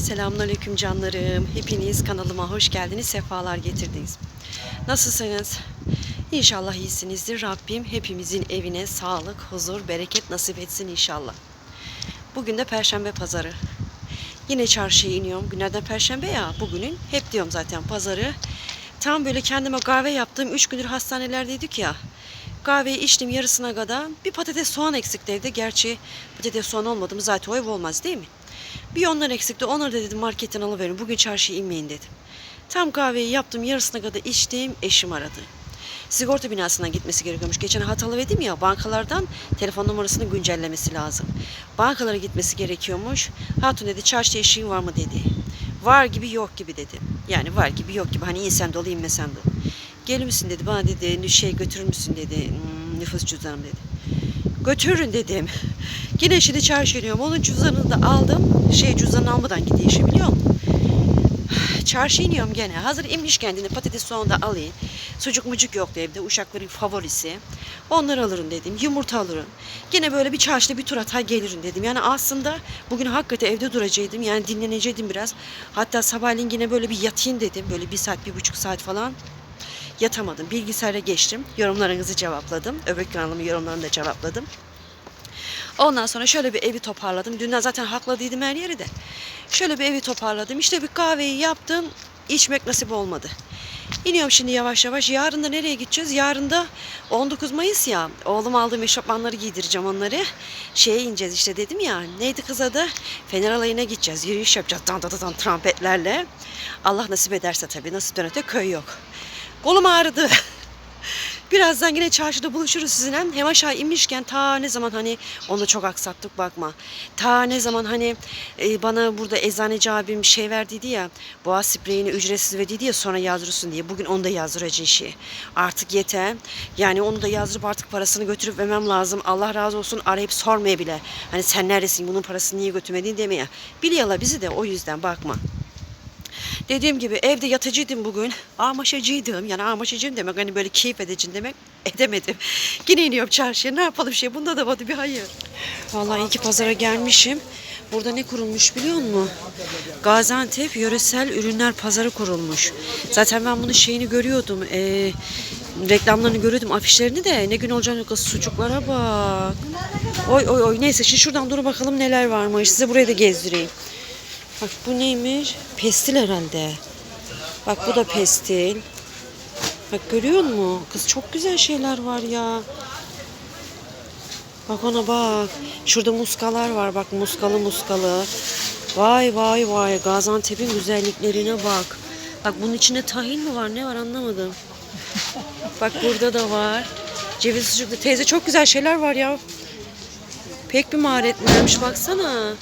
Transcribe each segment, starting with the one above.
Selamünaleyküm canlarım. Hepiniz kanalıma hoş geldiniz, sefalar getirdiniz. Nasılsınız? İnşallah iyisinizdir. Rabbim hepimizin evine sağlık, huzur, bereket nasip etsin inşallah. Bugün de Perşembe pazarı. Yine çarşıya iniyorum. Günlerden Perşembe ya bugünün. Hep diyorum zaten pazarı. Tam böyle kendime kahve yaptığım 3 gündür hastanelerdeydik ya. Kahveyi içtim yarısına kadar. Bir patates soğan eksikti evde. Gerçi patates soğan olmadı mı zaten o ev olmaz değil mi? Bir ondan eksikti. Onları da dedim marketten alıverin. Bugün çarşıya inmeyin dedim. Tam kahveyi yaptım yarısına kadar içtim. Eşim aradı. Sigorta binasına gitmesi gerekiyormuş. Geçen hatalı verdim ya bankalardan telefon numarasını güncellemesi lazım. Bankalara gitmesi gerekiyormuş. Hatun dedi çarşıda eşiğin var mı dedi. Var gibi yok gibi dedi. Yani var gibi yok gibi. Hani insan dolu inmesen dolu. Gelir misin dedi. Bana dedi şey götürür müsün dedi. "Hmm, nüfus cüzdanım dedi. Götürün dedim. Yine şimdi çarşıya iniyorum. Onun cüzdanını da aldım. Şey cüzdanını almadan gidiyor işe biliyor musun? Çarşı iniyorum gene. Hazır inmişken dedim patates soğan da alayım. Sucuk mucuk yoktu evde. Uşakların favorisi. Onları alırım dedim. Yumurta alırım. Gene böyle bir çarşıda bir tur atar gelirim dedim. Yani aslında bugün hakikaten evde duracaktım. Yani dinlenecektim biraz. Hatta sabahleyin yine böyle bir yatayım dedim. Böyle bir saat, bir buçuk saat falan. Yatamadım. Bilgisayara geçtim. Yorumlarınızı cevapladım. Öbür kanalımın yorumlarını da cevapladım. Ondan sonra şöyle bir evi toparladım. Dünden zaten hakladıydım her yeri de. Şöyle bir evi toparladım. İşte bir kahveyi yaptım. İçmek nasip olmadı. İniyorum şimdi yavaş yavaş. Yarın da nereye gideceğiz? Yarın da 19 Mayıs ya. Oğlum aldığım eşofmanları giydireceğim onları. Şeye ineceğiz işte dedim ya. Neydi kız adı? Fener alayına gideceğiz. Yürüyüş yapacağız. Dan dan dan trompetlerle. Allah nasip ederse tabii. Nasip dönete köy yok. Kolum ağrıdı. Birazdan yine çarşıda buluşuruz sizinle. Hem aşağı inmişken ta ne zaman hani onu çok aksattık bakma. Ta ne zaman hani e, bana burada eczaneci abim şey verdiydi ya. Boğaz spreyini ücretsiz verdiydi ya sonra yazdırırsın diye. Bugün onu da yazdıracağım işi. Artık yeter. Yani onu da yazdırıp artık parasını götürüp vermem lazım. Allah razı olsun arayıp sormaya bile. Hani sen neredesin bunun parasını niye götürmedin demeye. Biliyorlar bizi de o yüzden bakma. Dediğim gibi evde yatıcıydım bugün. Amaşacıydım. Yani amaşacıyım demek hani böyle keyif edeceğim demek edemedim. Yine iniyorum çarşıya. Ne yapalım şey? Bunda da vardı bir hayır. Vallahi iyi ki pazara gelmişim. Burada ne kurulmuş biliyor musun? Gaziantep Yöresel Ürünler Pazarı kurulmuş. Zaten ben bunun şeyini görüyordum. Ee, reklamlarını görüyordum afişlerini de ne gün olacağını sucuklara bak. Oy oy oy neyse şimdi şuradan dur bakalım neler varmış. Size burayı da gezdireyim. Bak bu neymiş? Pestil herhalde. Bak bu da pestil. Bak görüyor musun? Kız çok güzel şeyler var ya. Bak ona bak. Şurada muskalar var. Bak muskalı muskalı. Vay vay vay. Gaziantep'in güzelliklerine bak. Bak bunun içinde tahin mi var? Ne var anlamadım. Bak burada da var. Ceviz sucuklu. Teyze çok güzel şeyler var ya. Pek bir maharetlermiş baksana.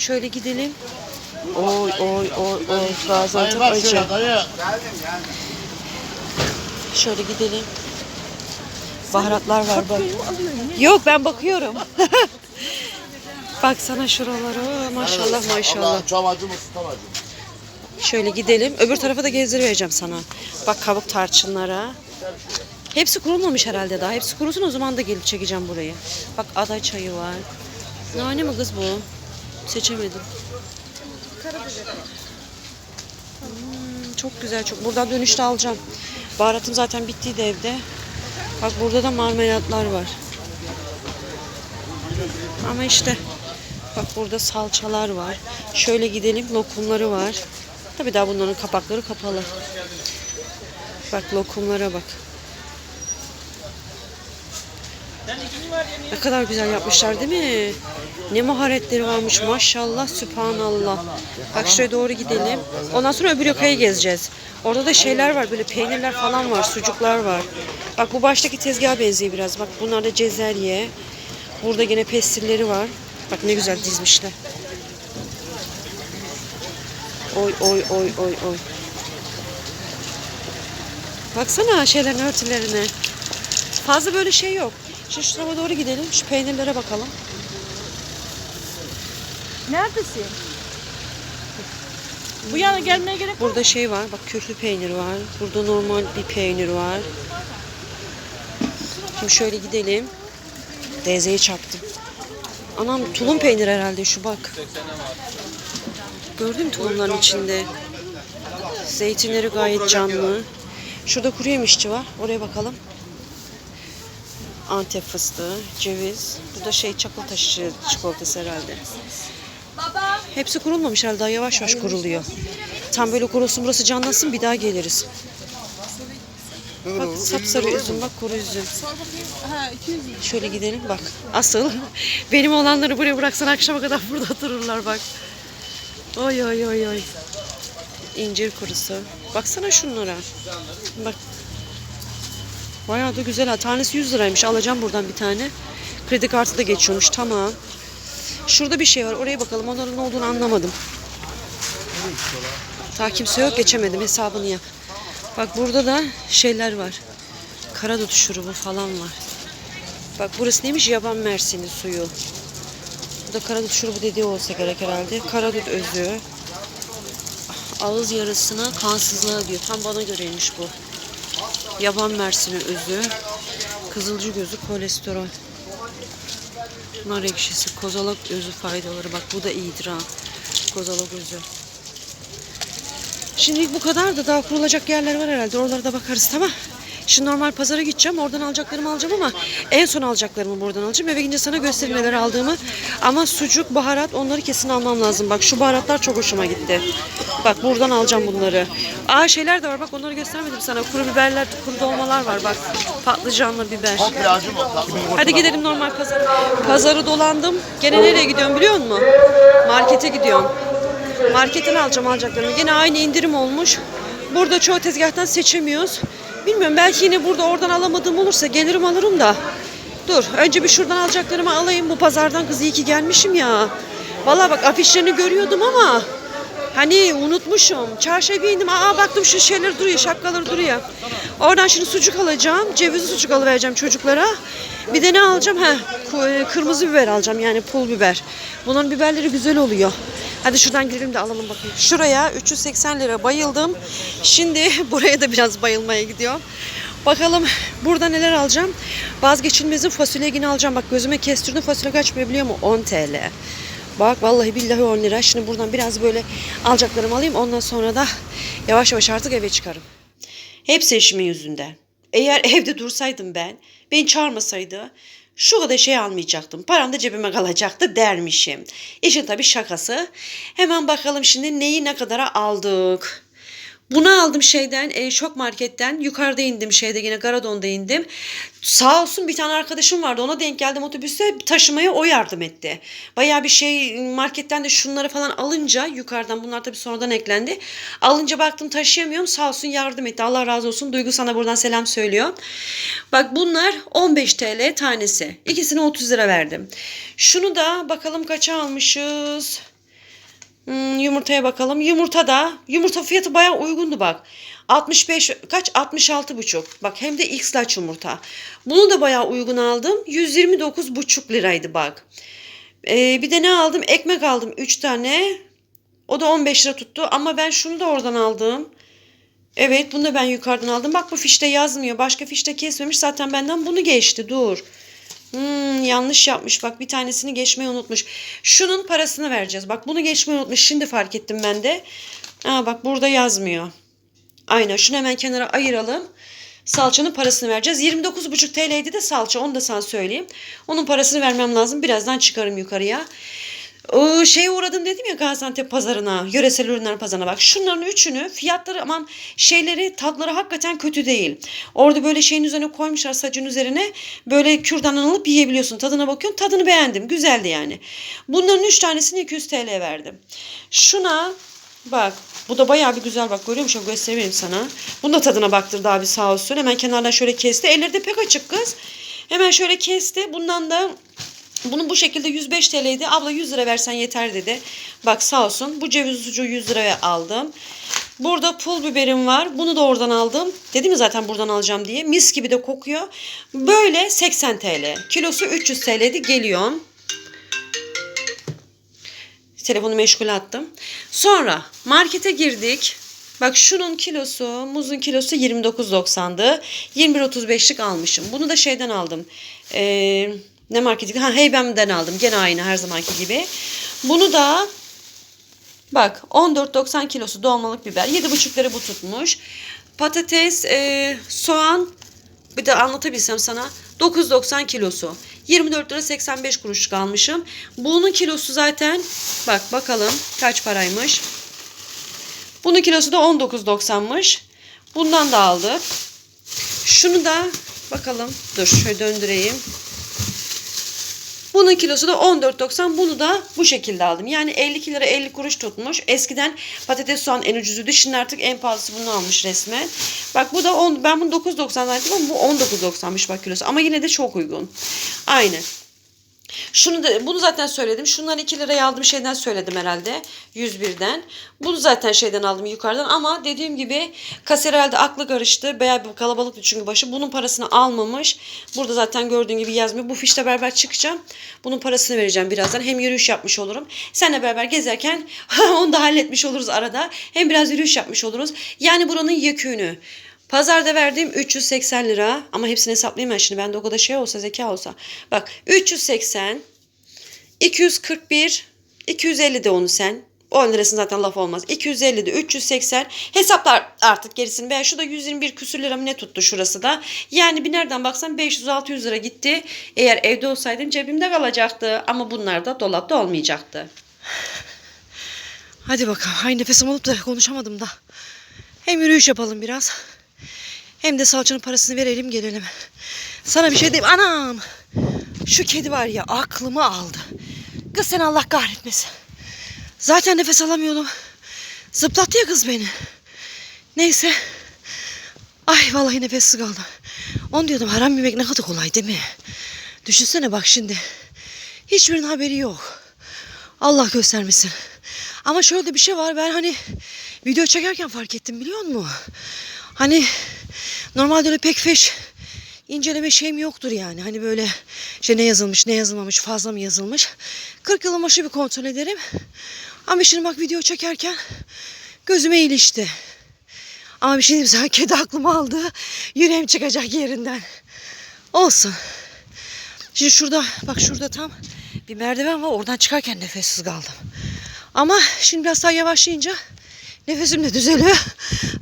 Şöyle gidelim. Oy oy oy oy Gaziantep acı. Şöyle gidelim. Baharatlar var bak. Yok ben bakıyorum. Baksana şuralara maşallah maşallah. Mı tutamacı mı? Şöyle gidelim. Öbür tarafa da gezdireceğim sana. Bak kabuk tarçınlara. Hepsi kurulmamış herhalde daha. Hepsi kurusun o zaman da gelip çekeceğim burayı. Bak ada çayı var. Nane mi kız bu? Seçemedim. Hmm, çok güzel çok. Buradan dönüşte alacağım. Baharatım zaten bittiydi evde. Bak burada da marmelatlar var. Ama işte bak burada salçalar var. Şöyle gidelim lokumları var. Tabii daha bunların kapakları kapalı. Bak lokumlara bak. Ne kadar güzel yapmışlar değil mi? Ne maharetleri varmış maşallah sübhanallah. Bak şuraya doğru gidelim. Ondan sonra öbür yakayı gezeceğiz. Orada da şeyler var böyle peynirler falan var sucuklar var. Bak bu baştaki tezgaha benziyor biraz. Bak bunlar da cezerye. Burada yine pestilleri var. Bak ne güzel dizmişler. Oy oy oy oy oy. Baksana şeylerin örtülerine. Fazla böyle şey yok. Şimdi şu doğru gidelim. Şu peynirlere bakalım. Neredesin? Bu yana gelmeye gerek yok. Burada şey var. Bak köflü peynir var. Burada normal bir peynir var. Şimdi şöyle gidelim. Teyzeyi çarptım. Anam tulum peynir herhalde şu bak. Gördün mü tulumların içinde? Zeytinleri gayet canlı. Şurada kuru yemişçi var. Oraya bakalım. Antep fıstığı, ceviz. Bu da şey çakıl taşı çikolatası herhalde. Hepsi kurulmamış herhalde. Daha yavaş yavaş kuruluyor. Tam böyle kurusun burası canlansın bir daha geliriz. Bak sapsarı üzüm bak kuru üzüm. Şöyle gidelim bak. Asıl benim olanları buraya bıraksan akşama kadar burada otururlar bak. Oy oy oy oy. İncir kurusu. Baksana şunlara. Bak. Bayağı da güzel ha. Tanesi 100 liraymış. Alacağım buradan bir tane. Kredi kartı da geçiyormuş. Tamam. Şurada bir şey var. Oraya bakalım. Onların ne olduğunu anlamadım. Daha kimse yok. Geçemedim. Hesabını yap. Bak burada da şeyler var. Karadut şurubu falan var. Bak burası neymiş? Yaban mersini suyu. Bu da karadut şurubu dediği olsa gerek herhalde. Karadut özü. Ağız yarasına kansızlığa diyor. Tam bana göreymiş bu. Yaban mersini özü. Kızılcı gözü kolesterol. Nar ekşisi, kozalak özü faydaları. Bak bu da iyidir ha. Kozalak özü. Şimdilik bu kadar da daha kurulacak yerler var herhalde. Oralara da bakarız tamam. Şimdi normal pazara gideceğim. Oradan alacaklarımı alacağım ama en son alacaklarımı buradan alacağım. Eve gidince sana göstereyim neler aldığımı. Ama sucuk, baharat onları kesin almam lazım. Bak şu baharatlar çok hoşuma gitti. Bak buradan alacağım bunları. Aa şeyler de var. Bak onları göstermedim sana. Kuru biberler, kuru dolmalar var. Bak patlıcanlı biber. Hadi gidelim normal pazara. Pazarı dolandım. Gene nereye gidiyorum biliyor musun? Markete gidiyorum. Marketten alacağım alacaklarımı. Yine aynı indirim olmuş. Burada çoğu tezgahtan seçemiyoruz. Bilmiyorum belki yine burada oradan alamadığım olursa gelirim alırım da. Dur önce bir şuradan alacaklarımı alayım. Bu pazardan kız iyi ki gelmişim ya. Vallahi bak afişlerini görüyordum ama hani unutmuşum. Çarşıya bir. Aa baktım şu şeyler duruyor, şapkaları duruyor. Oradan şimdi sucuk alacağım. Cevizli sucuk alıvereceğim çocuklara. Bir de ne alacağım? Heh, ku- kırmızı biber alacağım yani pul biber. Bunların biberleri güzel oluyor. Hadi şuradan girelim de alalım bakayım. Şuraya 380 lira bayıldım. Şimdi buraya da biraz bayılmaya gidiyorum. Bakalım burada neler alacağım. Vazgeçilmezin fasulyegini alacağım. Bak gözüme kestirdim fasulye kaç biliyor musun? 10 TL. Bak vallahi billahi 10 lira. Şimdi buradan biraz böyle alacaklarımı alayım. Ondan sonra da yavaş yavaş artık eve çıkarım. Hepsi eşimin yüzünden. Eğer evde dursaydım ben, beni çağırmasaydı şu kadar şey almayacaktım. Param da cebime kalacaktı dermişim. İşin tabii şakası. Hemen bakalım şimdi neyi ne kadara aldık. Bunu aldım şeyden, e, şok marketten. Yukarıda indim şeyde yine Garadon'da indim. Sağ olsun bir tane arkadaşım vardı. Ona denk geldim otobüste taşımaya o yardım etti. Bayağı bir şey marketten de şunları falan alınca yukarıdan bunlar tabii sonradan eklendi. Alınca baktım taşıyamıyorum. Sağ olsun yardım etti. Allah razı olsun. Duygu sana buradan selam söylüyor. Bak bunlar 15 TL tanesi. İkisine 30 lira verdim. Şunu da bakalım kaça almışız. Hmm, yumurtaya bakalım. Yumurta da yumurta fiyatı bayağı uygundu bak. 65 kaç 66 buçuk. Bak hem de X large yumurta. Bunu da bayağı uygun aldım. 129 buçuk liraydı bak. Ee, bir de ne aldım? Ekmek aldım 3 tane. O da 15 lira tuttu ama ben şunu da oradan aldım. Evet bunu da ben yukarıdan aldım. Bak bu fişte yazmıyor. Başka fişte kesmemiş. Zaten benden bunu geçti. Dur. Hmm, yanlış yapmış. Bak bir tanesini geçmeyi unutmuş. Şunun parasını vereceğiz. Bak bunu geçmeyi unutmuş. Şimdi fark ettim ben de. Aa, bak burada yazmıyor. Aynen şunu hemen kenara ayıralım. Salçanın parasını vereceğiz. 29,5 TL'ydi de salça onu da sana söyleyeyim. Onun parasını vermem lazım. Birazdan çıkarım yukarıya. O şeye uğradım dedim ya Gaziantep pazarına, yöresel ürünler pazarına bak. Şunların üçünü fiyatları aman şeyleri tatları hakikaten kötü değil. Orada böyle şeyin üzerine koymuşlar sacın üzerine böyle kürdandan alıp yiyebiliyorsun. Tadına bakıyorsun. Tadını beğendim. Güzeldi yani. Bunların üç tanesini 200 TL verdim. Şuna bak bu da bayağı bir güzel bak görüyor musun? Göstereyim sana. Bunu da tadına baktırdı abi sağ olsun. Hemen kenardan şöyle kesti. Elleri de pek açık kız. Hemen şöyle kesti. Bundan da bunun bu şekilde 105 TL'ydi. Abla 100 lira versen yeter dedi. Bak sağ olsun. Bu ceviz sucuğu 100 liraya aldım. Burada pul biberim var. Bunu da oradan aldım. Dedim ya zaten buradan alacağım diye. Mis gibi de kokuyor. Böyle 80 TL. Kilosu 300 TL'di. Geliyor. Telefonu meşgule attım. Sonra markete girdik. Bak şunun kilosu, muzun kilosu 29.90'dı. 21.35'lik almışım. Bunu da şeyden aldım. Ee, Ne marketi? Ha Heybem'den aldım. Gene aynı her zamanki gibi. Bunu da bak 14.90 kilosu dolmalık biber. 7,5 lira bu tutmuş. Patates, e, soğan bir de anlatabilsem sana 9.90 kilosu. 24 lira 85 kuruş kalmışım. Bunun kilosu zaten bak bakalım kaç paraymış. Bunun kilosu da 19.90'mış. Bundan da aldık. Şunu da bakalım. Dur şöyle döndüreyim. Bunun kilosu da 14.90. Bunu da bu şekilde aldım. Yani 52 lira 50 kuruş tutmuş. Eskiden patates soğan en ucuzuydu. Şimdi artık en pahalısı bunu almış resmen. Bak bu da 10, ben bunu 9.90 zannettim ama bu 19.90'mış bak kilosu. Ama yine de çok uygun. Aynı. Şunu da bunu zaten söyledim. Şunları 2 liraya aldığım şeyden söyledim herhalde. 101'den. Bunu zaten şeyden aldım yukarıdan ama dediğim gibi kasiyer herhalde aklı karıştı. Bayağı bir kalabalıktı çünkü başı. Bunun parasını almamış. Burada zaten gördüğün gibi yazmıyor. Bu fişle beraber çıkacağım. Bunun parasını vereceğim birazdan. Hem yürüyüş yapmış olurum. Seninle beraber gezerken onu da halletmiş oluruz arada. Hem biraz yürüyüş yapmış oluruz. Yani buranın yekünü. Pazarda verdiğim 380 lira ama hepsini hesaplayayım ben şimdi. Bende o kadar şey olsa zeka olsa. Bak 380 241 250 de onu sen. 10 lirasın zaten laf olmaz. 250 de 380 hesaplar artık gerisini. Ben şu da 121 küsür lira mı ne tuttu şurası da. Yani bir nereden baksan 500-600 lira gitti. Eğer evde olsaydım cebimde kalacaktı. Ama bunlar da dolapta olmayacaktı. Hadi bakalım. Hay nefesim alıp da konuşamadım da. Hem yürüyüş yapalım biraz. Hem de salçanın parasını verelim gelelim. Sana bir şey diyeyim. Anam. Şu kedi var ya aklımı aldı. Kız sen Allah kahretmesin. Zaten nefes alamıyordum. Zıplattı ya kız beni. Neyse. Ay vallahi nefessiz kaldım. Onu diyordum haram yemek ne kadar kolay değil mi? Düşünsene bak şimdi. Hiçbirinin haberi yok. Allah göstermesin. Ama şöyle de bir şey var. Ben hani video çekerken fark ettim biliyor musun? Hani normalde öyle pek feş inceleme şeyim yoktur yani. Hani böyle işte ne yazılmış ne yazılmamış fazla mı yazılmış. 40 yılın başı bir kontrol ederim. Ama şimdi bak video çekerken gözüme ilişti. Ama bir şey diyeyim sana kedi aklımı aldı. Yüreğim çıkacak yerinden. Olsun. Şimdi şurada bak şurada tam bir merdiven var. Oradan çıkarken nefessiz kaldım. Ama şimdi biraz daha yavaşlayınca nefesim de düzeliyor.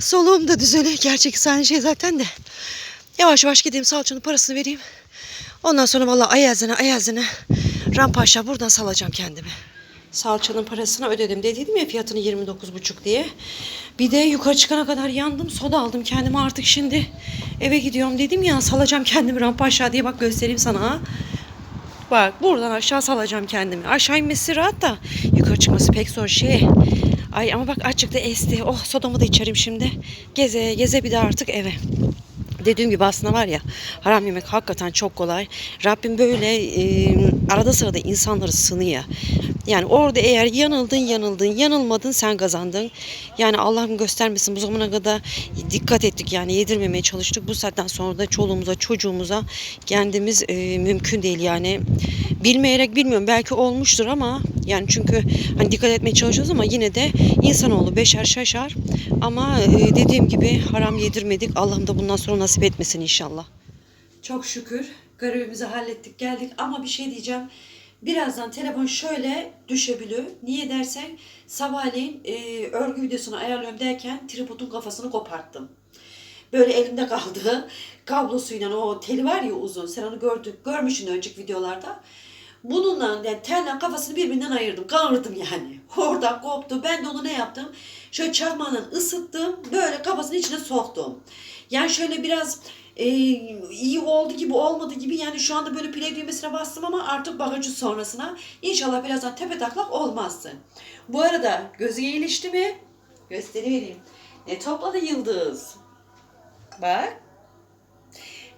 Soluğum da düzeliyor. Gerçek aynı şey zaten de. Yavaş yavaş gideyim salçanın parasını vereyim. Ondan sonra vallahi ayazına ayazına rampa aşağı buradan salacağım kendimi. Salçanın parasını ödedim. Dediydim ya fiyatını 29,5 diye. Bir de yukarı çıkana kadar yandım. Soda aldım kendime artık şimdi eve gidiyorum dedim ya salacağım kendimi rampa aşağı diye bak göstereyim sana. Bak buradan aşağı salacağım kendimi. Aşağı inmesi rahat da yukarı çıkması pek zor şey. Ay ama bak açık da esti. Oh sodamı da içerim şimdi. Geze geze bir de artık eve. Dediğim gibi aslında var ya haram yemek hakikaten çok kolay. Rabbim böyle e, arada sırada insanları sınıyor. Yani orada eğer yanıldın yanıldın yanılmadın sen kazandın. Yani Allah'ım göstermesin bu zamana kadar dikkat ettik yani yedirmemeye çalıştık. Bu saatten sonra da çoluğumuza çocuğumuza kendimiz e, mümkün değil yani. Bilmeyerek bilmiyorum belki olmuştur ama yani çünkü hani dikkat etmeye çalışıyoruz ama yine de insanoğlu beşer şaşar. Ama e, dediğim gibi haram yedirmedik. Allah'ım da bundan sonra nasip etmesin inşallah. Çok şükür görevimizi hallettik geldik ama bir şey diyeceğim. Birazdan telefon şöyle düşebiliyor. Niye dersen sabahleyin e, örgü videosunu ayarlıyorum derken tripodun kafasını koparttım. Böyle elimde kaldı. Kablosuyla o teli var ya uzun. Sen onu gördük, görmüşsün önceki videolarda. Bununla yani telle kafasını birbirinden ayırdım. Kavırdım yani. Oradan koptu. Ben de onu ne yaptım? Şöyle çakmağından ısıttım. Böyle kafasının içine soktum. Yani şöyle biraz e, iyi oldu gibi olmadı gibi yani şu anda böyle play düğmesine bastım ama artık bakıcı sonrasına inşallah birazdan tepe taklak olmazsın. Bu arada gözü iyileşti mi? Göstereyim. Ne topladı Yıldız? Bak.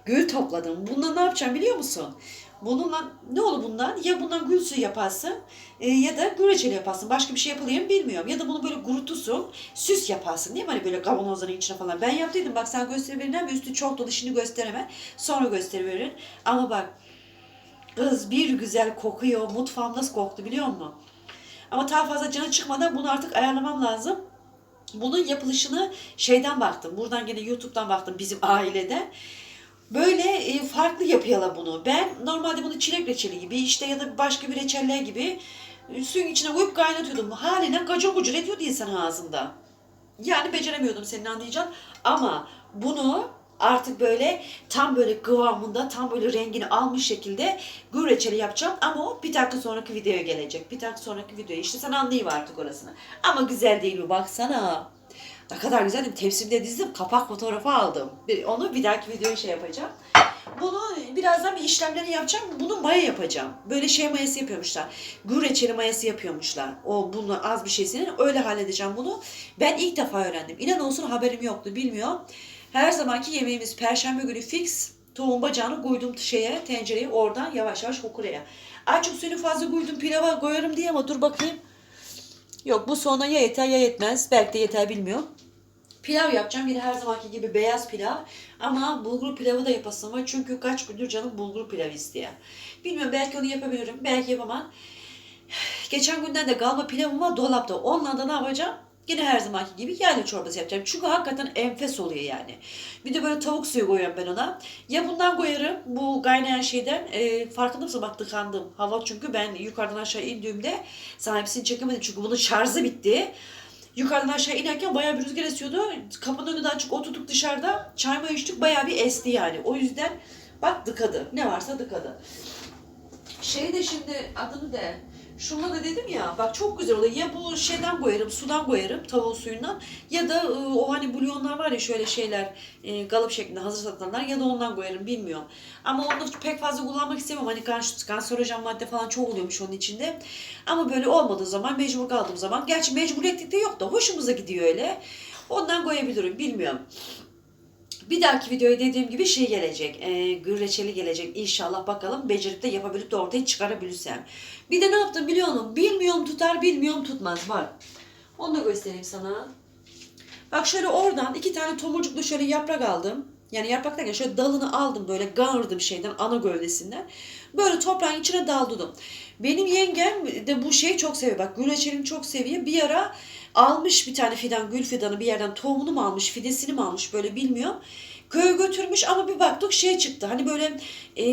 Gül topladım. Bundan ne yapacağım biliyor musun? Bununla ne olur bundan? Ya bundan gül suyu yaparsın e, ya da gül reçeli yaparsın. Başka bir şey yapılıyor bilmiyorum. Ya da bunu böyle kurutursun, süs yaparsın değil mi? Hani böyle kavanozların içine falan. Ben yaptıydım bak sen gösteriverin ama üstü çok dolu şimdi gösteremem. Sonra gösteriverin. Ama bak kız bir güzel kokuyor. Mutfağım nasıl koktu biliyor musun? Ama daha fazla canı çıkmadan bunu artık ayarlamam lazım. Bunun yapılışını şeyden baktım. Buradan gene YouTube'dan baktım bizim aileden. Böyle e, farklı yapıyorlar bunu. Ben normalde bunu çilek reçeli gibi işte ya da başka bir reçeller gibi e, suyun içine koyup kaynatıyordum. Haline gacır gucur ediyordu insan ağzında. Yani beceremiyordum senin anlayacağın. Ama bunu artık böyle tam böyle kıvamında tam böyle rengini almış şekilde gül reçeli yapacağım. Ama o bir dakika sonraki videoya gelecek. Bir dakika sonraki videoya işte sen anlayıver artık orasını. Ama güzel değil mi baksana. Ne kadar güzel değil? Tepsimde dizdim kapak fotoğrafı aldım. Bir, onu bir dahaki videoya şey yapacağım. Bunu birazdan bir işlemlerini yapacağım. Bunu maya yapacağım. Böyle şey mayası yapıyormuşlar. Gül reçeli mayası yapıyormuşlar. O bunu az bir şeysinin öyle halledeceğim bunu. Ben ilk defa öğrendim. İnan olsun haberim yoktu bilmiyorum. Her zamanki yemeğimiz perşembe günü fix. Tohum bacağını koydum şeye, tencereye oradan yavaş yavaş hukuraya. Ay çok suyunu fazla koydum pilava koyarım diye ama dur bakayım. Yok bu sonra ya yeter ya yetmez. Belki de yeter bilmiyorum. Pilav yapacağım. Yine her zamanki gibi beyaz pilav. Ama bulgur pilavı da yapasım var. Çünkü kaç gündür canım bulgur pilavı istiyor. Bilmiyorum belki onu yapabilirim. Belki yapamam. Geçen günden de galma pilavım var dolapta. Onunla da ne yapacağım? Yine her zamanki gibi yayla çorbası yapacağım. Çünkü hakikaten enfes oluyor yani. Bir de böyle tavuk suyu koyuyorum ben ona. Ya bundan koyarım bu kaynayan şeyden. E, farkında mısın bak tıkandım. Hava çünkü ben yukarıdan aşağı indiğimde sana hepsini çekemedim. Çünkü bunun şarjı bitti. Yukarıdan aşağı inerken bayağı bir rüzgar esiyordu. Kapının önünde açık oturduk dışarıda. Çayma içtik bayağı bir esti yani. O yüzden bak dıkadı. Ne varsa dıkadı. Şey de şimdi adını de şuna da dedim ya bak çok güzel oluyor. Ya bu şeyden koyarım, sudan koyarım tavuğun suyundan ya da e, o hani bulyonlar var ya şöyle şeyler e, galıp şeklinde hazır satılanlar ya da ondan koyarım bilmiyorum. Ama onu pek fazla kullanmak istemem. Hani kans kanserojen madde falan çok oluyormuş onun içinde. Ama böyle olmadığı zaman mecbur kaldığım zaman gerçi mecburiyetlik de yok da hoşumuza gidiyor öyle. Ondan koyabilirim bilmiyorum. Bir dahaki videoya dediğim gibi şey gelecek. E, gül reçeli gelecek. İnşallah bakalım becerip de yapabilip de ortaya çıkarabilirsem. Bir de ne yaptım biliyor musun? Bilmiyorum tutar, bilmiyorum tutmaz. Bak. Onu da göstereyim sana. Bak şöyle oradan iki tane tomurcuklu şöyle yaprak aldım. Yani yaprak derken şöyle dalını aldım böyle gağırdım şeyden ana gövdesinden. Böyle toprağın içine daldırdım. Benim yengem de bu şeyi çok seviyor. Bak gül reçelini çok seviyor. Bir ara almış bir tane fidan gül fidanı bir yerden tohumunu mu almış fidesini mi almış böyle bilmiyorum. Köye götürmüş ama bir baktık şey çıktı. Hani böyle e,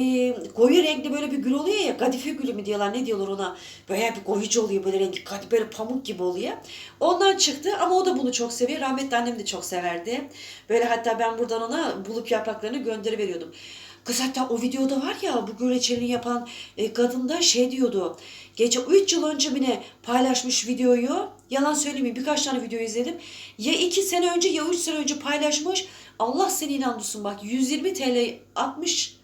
koyu renkli böyle bir gül oluyor ya. Kadife gülü mü diyorlar ne diyorlar ona. Böyle bir koyucu oluyor böyle rengi. kadi- Böyle pamuk gibi oluyor. Ondan çıktı ama o da bunu çok seviyor. Rahmetli annem de çok severdi. Böyle hatta ben buradan ona bulup yapraklarını gönderiveriyordum. Kız hatta o videoda var ya bu gül reçelini yapan e, kadın da şey diyordu. Gece 3 yıl önce mi ne paylaşmış videoyu. Yalan söylemeyeyim birkaç tane video izledim. Ya 2 sene önce ya 3 sene önce paylaşmış. Allah seni inandırsın bak 120 TL 60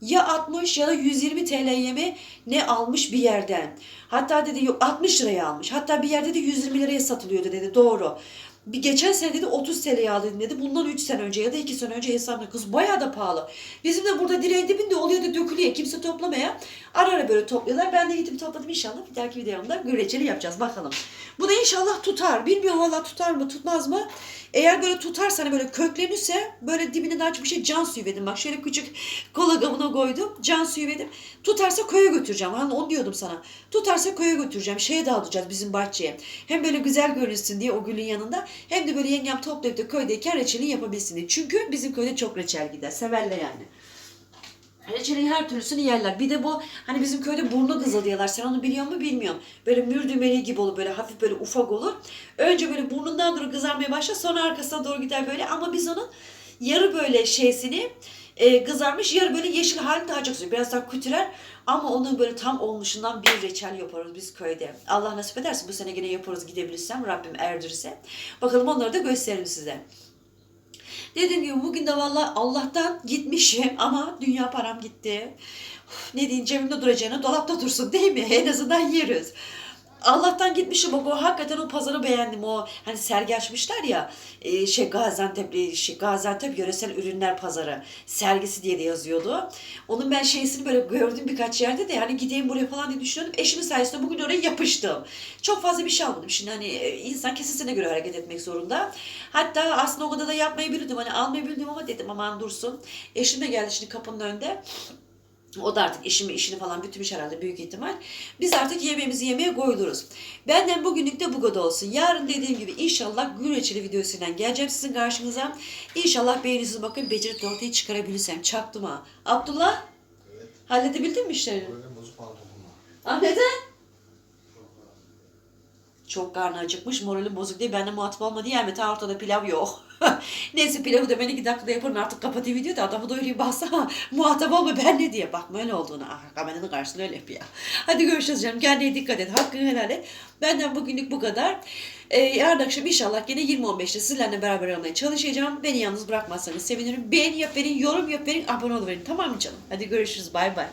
ya 60 ya da 120 TL yemi ne almış bir yerden. Hatta dedi yok 60 liraya almış. Hatta bir yerde de 120 liraya satılıyordu dedi. Doğru. Bir geçen sene dedi 30 TL'ye aldım dedi. Bundan 3 sene önce ya da 2 sene önce hesapla. Kız bayağı da pahalı. Bizim de burada direğin dibinde oluyor da dökülüyor. Kimse toplamaya. Ara ara böyle topluyorlar. Ben de gittim topladım inşallah. Bir dahaki videomda güreçeli yapacağız bakalım. Bu da inşallah tutar. Bilmiyorum valla tutar mı tutmaz mı? Eğer böyle tutarsa hani böyle köklenirse böyle dibine çok bir şey can suyu verdim. Bak şöyle küçük kola kabına koydum. Can suyu verdim. Tutarsa köye götüreceğim. Hani onu diyordum sana. Tutarsa köye götüreceğim. Şeye dağıtacağız bizim bahçeye. Hem böyle güzel görünsün diye o gülün yanında. Hem de böyle yengem toplayıp da köydeyken reçelini yapabilsin diye. Çünkü bizim köyde çok reçel gider. Severler yani. Reçelin her türlüsünü yerler. Bir de bu hani bizim köyde burnu kızıl diyorlar. Sen onu biliyor musun bilmiyorum. Böyle mürdümeli gibi olur. Böyle hafif böyle ufak olur. Önce böyle burnundan doğru kızarmaya başlar. Sonra arkasına doğru gider böyle. Ama biz onun yarı böyle şeysini e, kızarmış yarı böyle yeşil halini daha çok. Biraz daha kütürer. Ama onun böyle tam olmuşundan bir reçel yaparız biz köyde. Allah nasip ederse bu sene yine yaparız gidebilirsem. Rabbim erdirirse. Bakalım onları da gösteririm size. Dediğim gibi bugün de valla Allah'tan gitmişim ama dünya param gitti. Uf, ne diyeyim cebimde duracağını dolapta dursun değil mi? En azından yeriz. Allah'tan gitmişim bak o hakikaten o pazarı beğendim. O hani sergi açmışlar ya e, şey Gaziantep şey, Gaziantep yöresel ürünler pazarı sergisi diye de yazıyordu. Onun ben şeysini böyle gördüm birkaç yerde de hani gideyim buraya falan diye düşünüyordum. Eşimin sayesinde bugün oraya yapıştım. Çok fazla bir şey almadım. Şimdi hani e, insan kesesine göre hareket etmek zorunda. Hatta aslında o kadar da yapmayı bilirdim. Hani almayı bildim ama dedim aman dursun. Eşim de geldi şimdi kapının önünde. O da artık işimi işini falan bitirmiş herhalde büyük ihtimal. Biz artık yemeğimizi yemeye koyuluruz. Benden bugünlük de bu kadar olsun. Yarın dediğim gibi inşallah gün reçeli videosuyla geleceğim sizin karşınıza. İnşallah beğenirsiniz bakın becerip ortaya çıkarabilirsem. Çaktım ha. Abdullah Evet. halledebildin mi işlerini? Böyle bozuk bana dokunma. Ah neden? Çok karnı acıkmış, morali bozuk diye benimle muhatap olma diye Mete ortada pilav yok. Neyse pilavı da ben iki dakikada yaparım artık kapatayım video da adamı doyurayım baksana. muhatap olma ben ne diye. Bakma öyle olduğunu. Ah, kameranın karşısında öyle yapıyor. Hadi görüşürüz canım. Kendine dikkat et. Hakkını helal et. Benden bugünlük bu kadar. Ee, yarın akşam inşallah yine 20-15'te sizlerle beraber olmaya çalışacağım. Beni yalnız bırakmazsanız sevinirim. Beğeni yap verin, yorum yap verin, abone ol verin. Tamam mı canım? Hadi görüşürüz. Bay bay.